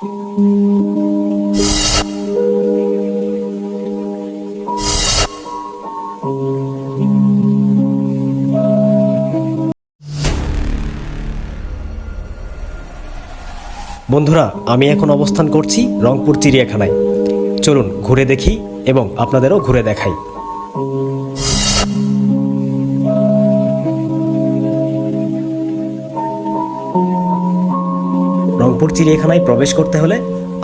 বন্ধুরা আমি এখন অবস্থান করছি রংপুর চিড়িয়াখানায়। চলুন ঘুরে দেখি এবং আপনাদেরও ঘুরে দেখাই। রংপুর চিড়িয়াখানায় প্রবেশ করতে হলে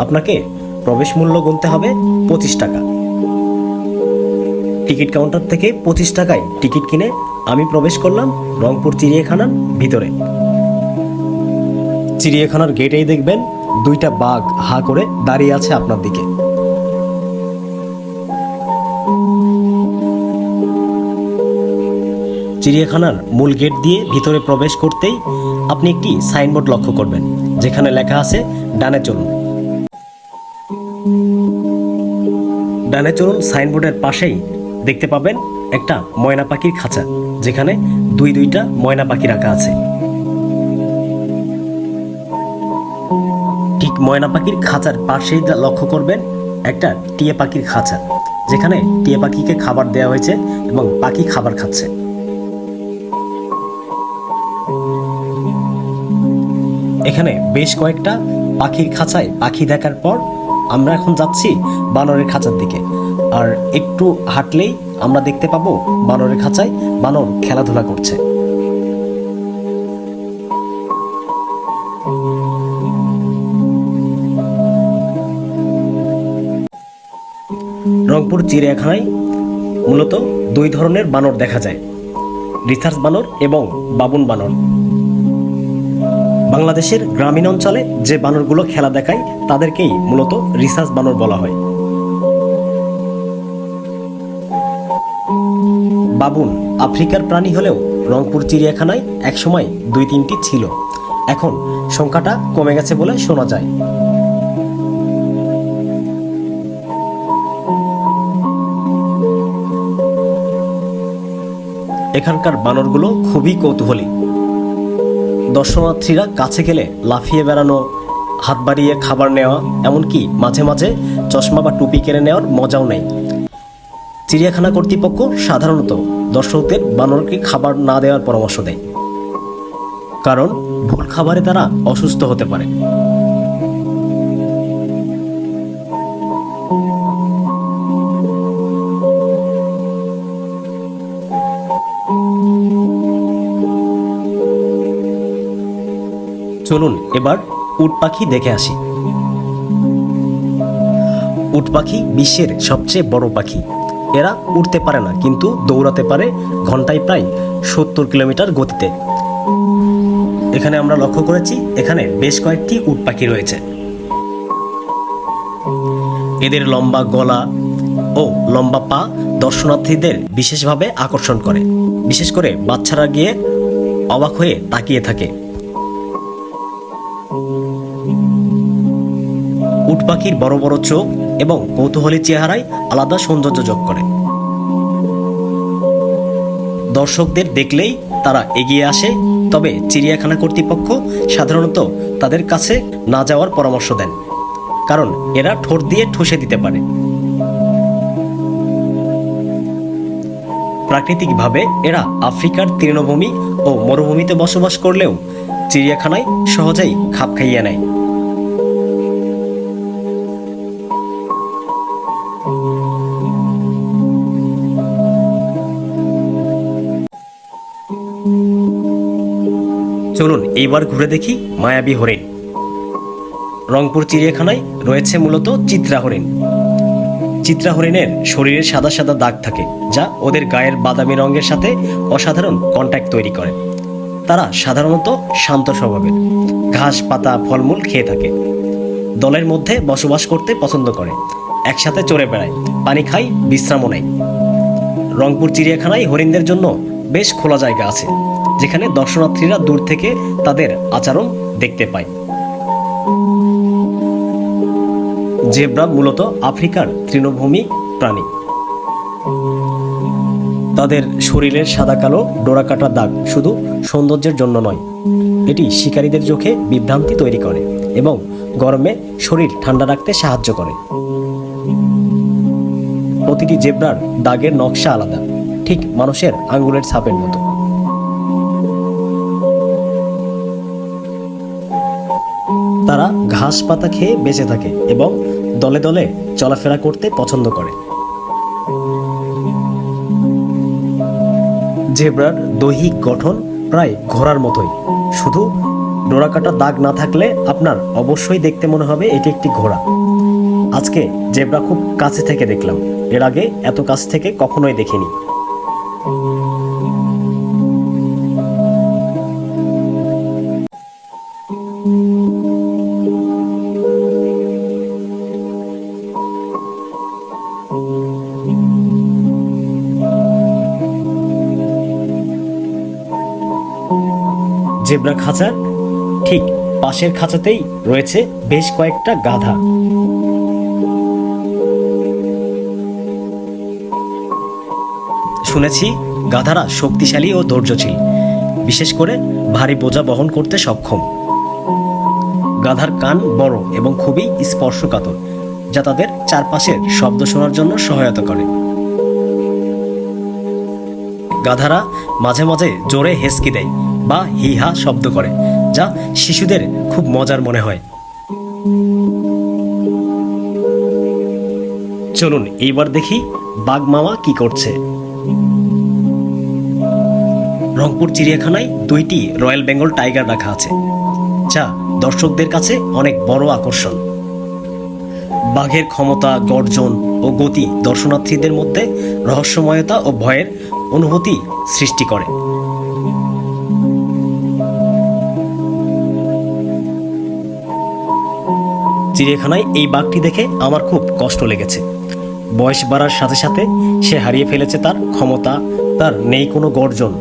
আপনাকে প্রবেশ মূল্য গুনতে হবে পঁচিশ টাকা। টিকিট কাউন্টার থেকে পঁচিশ টাকায় টিকিট কিনে আমি প্রবেশ করলাম রংপুর চিড়িয়াখানার ভিতরে। চিড়িয়াখানার গেটেই দেখবেন দুইটা বাঘ হা করে দাঁড়িয়ে আছে আপনার দিকে। চিড়িয়াখানার মূল গেট দিয়ে ভিতরে প্রবেশ করতেই আপনি একটি সাইনবোর্ড লক্ষ্য করবেন, যেখানে লেখা আছে, ডানে চলুন। ডানে চলুন সাইনবোর্ডের পাশেই দেখতে পাবেন একটা ময়না পাখির খাঁচা, যেখানে দুই দুইটা ময়না পাখি রাখা আছে। ঠিক ময়না পাখির খাঁচার পাশেই লক্ষ্য করবেন একটা টিয়া পাখির খাঁচা, যেখানে টিয়া পাখিকে খাবার দেওয়া হয়েছে এবং পাখি খাবার খাচ্ছে। এখানে বেশ কয়েকটা পাখির খাঁচায় পাখি দেখার পর আমরা এখন যাচ্ছি বানরের খাঁচার দিকে। আর একটু হাঁটলেই আমরা দেখতে পাবো বানরের খাঁচায় বানর খেলাধুলা করছে। রংপুর চিড়িয়াখানায় মূলত দুই ধরনের বানর দেখা যায়, রিসার্চ বানর এবং বাবুন বানর। বাংলাদেশের গ্রামীণ অঞ্চলে যে বানরগুলো খেলা দেখায়, তাদেরকেই মূলত রিসার্চ বানর বলা হয়। বাবুন আফ্রিকার প্রাণী হলেও রংপুর চিড়িয়াখানায় একসময় দুই তিনটি ছিল। এখন সংখ্যাটা কমে গেছে বলে শোনা যায়। এখানকার বানরগুলো খুবই কৌতূহলী। দর্শনার্থীরা কাছে গেলে লাফিয়ে বেড়ানো, হাত বাড়িয়ে খাবার নেওয়া, এমনকি মাঝে মাঝে চশমা বা টুপি কেড়ে নেওয়ার মজাও নেই। চিড়িয়াখানা কর্তৃপক্ষ সাধারণত দর্শকদের বানরকে খাবার না দেওয়ার পরামর্শ দেয়। কারণ ভুল খাবারে তারা অসুস্থ হতে পারে। চলুন এবার উট পাখি দেখে আসি। উট পাখি বিশ্বের সবচেয়ে বড় পাখি। এরা উঠতে পারে না, কিন্তু দৌড়াতে পারে ঘন্টায় প্রায় সত্তর কিলোমিটার গতিতে। এখানে আমরা লক্ষ্য করেছি, এখানে বেশ কয়েকটি উট পাখি রয়েছে। এদের লম্বা গলা ও লম্বা পা দর্শনার্থীদের বিশেষভাবে আকর্ষণ করে। বিশেষ করে বাচ্চারা গিয়ে অবাক হয়ে তাকিয়ে থাকে। পাখির বড় বড় চোখ এবং কৌতূহলী চেহারায় আলাদা সৌন্দর্য যোগ করে। দর্শকদের দেখলেই তারা এগিয়ে আসে, তবে চিড়িয়াখানা কর্তৃপক্ষ সাধারণত তাদের কাছে না যাওয়ার পরামর্শ দেন, কারণ এরা ঠোঁট দিয়ে ঠুসে দিতে পারে। প্রাকৃতিকভাবে এরা আফ্রিকার তৃণভূমি ও মরুভূমিতে বসবাস করলেও চিড়িয়াখানায় সহজেই খাপ খাইয়ে নেয়। এইবার ঘুরে দেখি মায়াবী হরিণ। রংপুর চিড়িয়াখানায় রয়েছে মূলত চিত্রা হরিণ। চিত্রা হরিণের শরীরে সাদা সাদা দাগ থাকে, যা ওদের গায়ের বাদামি রঙের সাথে অসাধারণ কন্ট্যাক্ট তৈরি করে। তারা সাধারণত শান্ত স্বভাবের, ঘাস, পাতা, ফলমূল খেয়ে থাকে। দলের মধ্যে বসবাস করতে পছন্দ করে, একসাথে চড়ে বেড়ায়, পানি খায়, বিশ্রামও নেয়। রংপুর চিড়িয়াখানায় হরিণদের জন্য বেশ খোলা জায়গা আছে। যেখানে দর্শনার্থীরা দূর থেকে তাদের আচরণ দেখতে পায়। জেব্রা মূলত আফ্রিকার তৃণভূমি প্রাণী। তাদের শরীরের সাদা কালো ডোরাকাটা দাগ শুধু সৌন্দর্যের জন্য নয়, এটি শিকারীদের চোখে বিভ্রান্তি তৈরি করে এবং গরমে শরীর ঠান্ডা রাখতে সাহায্য করে। প্রতিটি জেব্রার দাগের নকশা আলাদা, ঠিক মানুষের আঙ্গুলের ছাপের মতো। তারা ঘাস পাতা খেয়ে বেঁচে থাকে এবং দলে দলে চলাফেরা করতে পছন্দ করে। জেব্রার দৈহিক গঠন প্রায় ঘোড়ার মতোই। শুধু ডোরাকাটা দাগ না থাকলে আপনার অবশ্যই দেখতে মনে হবে এটি একটি ঘোড়া। আজকে জেব্রা খুব কাছে থেকে দেখলাম। এর আগে এত কাছ থেকে কখনোই দেখিনি। জেব্রা খাঁচার ঠিক পাশের খাঁচাতেই রয়েছে বেশ কয়েকটা গাধা। শুনেছি গাধারা শক্তিশালী ও ধৈর্যশীল, বিশেষ করে ভারী বোঝা বহন করতে সক্ষম। গাধার কান বড় এবং খুবই স্পর্শকাতর, যা তাদের চারপাশের শব্দ শোনার জন্য সহায়তা করে। গাধারা মাঝে মাঝে জোরে হেসকি দেয় বা হিহা শব্দ করে, যা শিশুদের খুব মজার মনে হয়। চলুন এইবার দেখি বাঘ মামা কি করছে। রংপুর চিড়িয়াখানায় দুইটি রয়্যাল বেঙ্গল টাইগার রাখা আছে, যা দর্শকদের কাছে অনেক বড় আকর্ষণ। বাঘের ক্ষমতা, গর্জন ও গতি দর্শনার্থীদের মধ্যে রহস্যময়তা ও ভয়ের অনুভূতি সৃষ্টি করে। চিড়িয়াখানায় এই বাঘটি দেখে আমার খুব কষ্ট লেগেছে। বয়স বাড়ার সাথে সাথে সে হারিয়ে ফেলেছে তার ক্ষমতা, তার নেই কোনো গর্জন।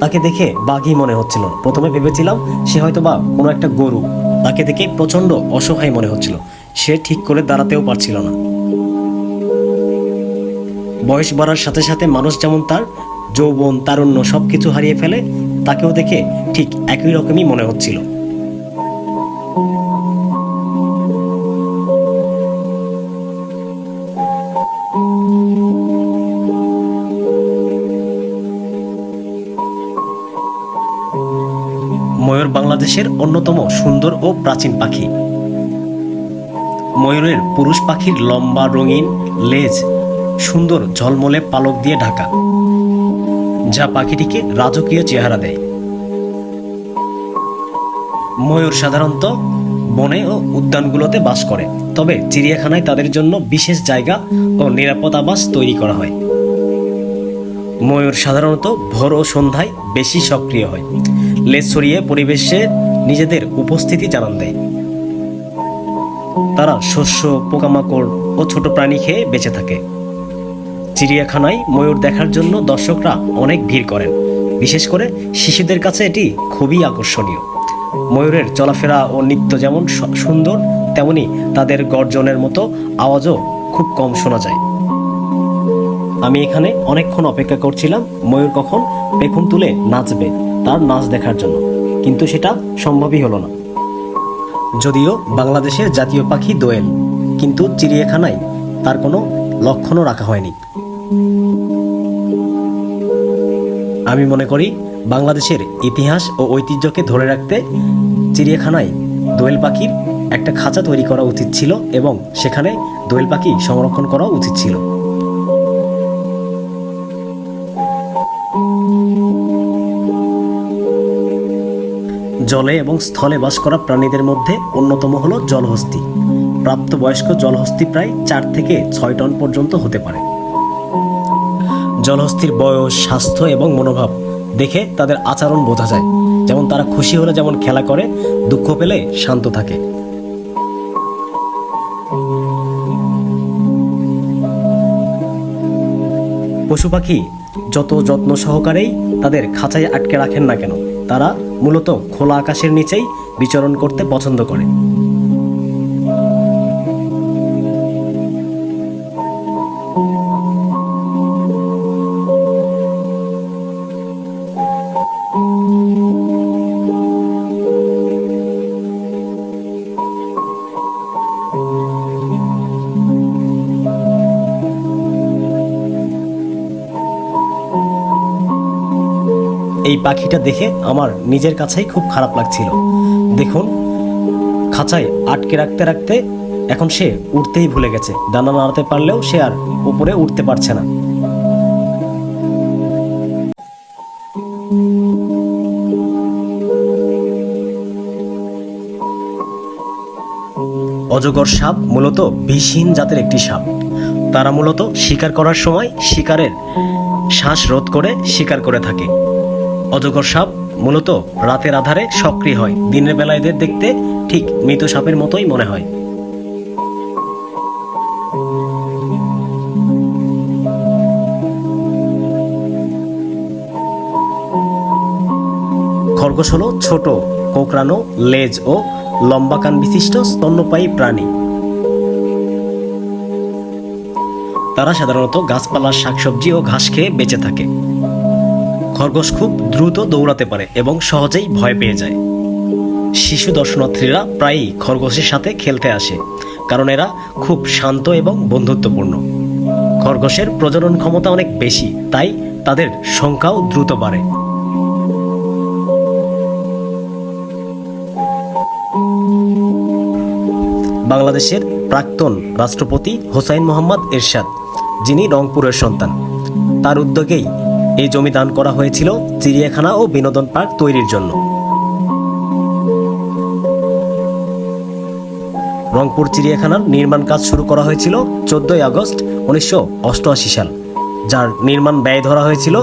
তাকে দেখে বাঘই মনে হচ্ছিল প্রথমে ভেবেছিলাম সে হয়তো বা কোনো একটা গরু। তাকে দেখে প্রচণ্ড অসহায় মনে হচ্ছিল। সে ঠিক করে দাঁড়াতেও পারছিল না। বয়স বাড়ার সাথে সাথে মানুষ যেমন তার যৌবন, তারুণ্য সব কিছু হারিয়ে ফেলে, তাকেও দেখে ঠিক একই রকমই মনে হচ্ছিল। বাংলাদেশের অন্যতম সুন্দর ও প্রাচীন পাখি। ময়ূরের পুরুষ পাখির লম্বা রঙিন লেজ সুন্দর ঝলমলে পালক দিয়ে ঢাকা, যা পাখিটিকে রাজকীয় চেহারা দেয়। ময়ূর সাধারণত বনে ও উদ্যানগুলোতে বাস করে, তবে চিড়িয়াখানায় তাদের জন্য বিশেষ জায়গা ও নিরাপদ আবাস তৈরি করা হয়। ময়ূর সাধারণত ভোর ও সন্ধ্যায় বেশি সক্রিয় হয়। লেজ ছড়িয়ে পরিবেশে নিজেদের উপস্থিতি জানান দেয়। তারা শস্য, পোকামাকড় ও ছোট প্রাণী খেয়ে বেঁচে থাকে। চিড়িয়াখানায় ময়ূর দেখার জন্য দর্শকরা অনেক ভিড় করেন। বিশেষ করে শিশুদের কাছে এটি খুবই আকর্ষণীয়। ময়ূরের চলাফেরা ও নৃত্য যেমন সুন্দর, তেমনি তাদের গর্জনের মতো আওয়াজও খুব কম শোনা যায়। আমি এখানে অনেকক্ষণ অপেক্ষা করছিলাম, ময়ূর কখন পেখম তুলে নাচবে। তার নাচ দেখার জন্য। কিন্তু সেটা সম্ভবই হলো না। যদিও বাংলাদেশের জাতীয় পাখি দোয়েল, কিন্তু চিড়িয়াখানায় তার কোনো লক্ষণও রাখা হয়নি। আমি মনে করি বাংলাদেশের ইতিহাস ও ঐতিহ্যকে ধরে রাখতে চিড়িয়াখানায় দোয়েল পাখির একটা খাঁচা তৈরি করা উচিত ছিল এবং সেখানে দোয়েল পাখি সংরক্ষণ করা উচিত ছিল। জলে এবং স্থলে বাস করা প্রাণীদের মধ্যে অন্যতম হলো জলহস্তি। প্রাপ্তবয়স্ক জলহস্তি প্রায় চার থেকে ছয় টন পর্যন্ত হতে পারে। জলহস্তির বয়স, স্বাস্থ্য এবং মনোভাব দেখে তাদের আচরণ বোঝা যায়। যেমন তারা খুশি হলে যেমন খেলা করে, দুঃখ পেলে শান্ত থাকে। পশু পাখি যত যত্ন সহকারেই তাদের খাঁচায় আটকে রাখেন না কেন, তারা মূলত খোলা আকাশের নিচেই বিচরণ করতে পছন্দ করে। এই পাখিটা দেখে আমার নিজের কাছেই খুব খারাপ লাগছিল। দেখুন, খাঁচায় আটকে রাখতে রাখতে এখন সে উঠতেই ভুলে গেছে। ডানা নাড়াতে পারলেও সে আর উপরে উঠতে পারছে না। অজগর সাপ মূলত বিষহীন জাতের একটি সাপ। তারা মূলত শিকার করার সময় শিকারের শ্বাস রোধ করে শিকার করে থাকে। অজগর সাপ মূলত রাতের আধারে সক্রিয় হয়। দিনের বেলা এদের দেখতে ঠিক মৃত সাপের মতোই মনে হয়। খরগোশ হলো ছোট, কোকড়ানো, লেজ ও লম্বা কান বিশিষ্ট স্তন্যপায়ী প্রাণী। তারা সাধারণত গাছপালার শাকসবজি ও ঘাস খেয়ে বেঁচে থাকে। খরগোশ খুব দ্রুত দৌড়াতে পারে এবং সহজেই ভয় পেয়ে যায়। শিশু দর্শনার্থীরা প্রায়ই খরগোশের সাথে খেলতে আসে, কারণ এরা খুব শান্ত এবং বন্ধুত্বপূর্ণ। খরগোশের প্রজনন ক্ষমতা অনেক বেশি, তাই তাদের সংখ্যাও দ্রুত বাড়ে। বাংলাদেশের প্রাক্তন রাষ্ট্রপতি হোসাইন মোহাম্মদ এরশাদ, যিনি রংপুরের সন্তান, তার উদ্যোগেই এই জমি দান করা হয়েছিল চিড়িয়াখানা ও বিনোদন পার্ক তৈরির জন্য। রংপুর চিড়িয়াখানার নির্মাণ কাজ শুরু করা হয়েছিল চোদ্দই আগস্ট উনিশশো অষ্টআশি সাল, যার নির্মাণ ব্যয় ধরা হয়েছিল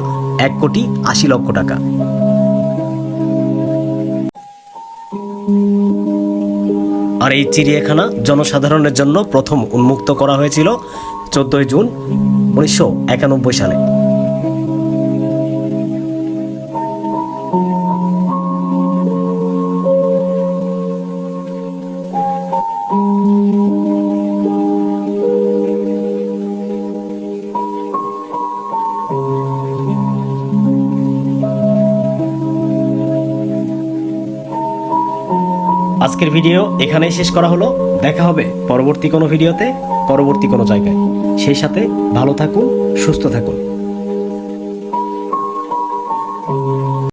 এক কোটি আশি লক্ষ টাকা। আর এই চিড়িয়াখানা জনসাধারণের জন্য প্রথম উন্মুক্ত করা হয়েছিল চোদ্দই জুন উনিশশো একানব্বই সালে। আজকের ভিডিও এখানেই শেষ করা হলো। দেখা হবে পরবর্তী কোনো ভিডিওতে, পরবর্তী কোনো জায়গায়। সেই সাথে ভালো থাকুন, সুস্থ থাকুন।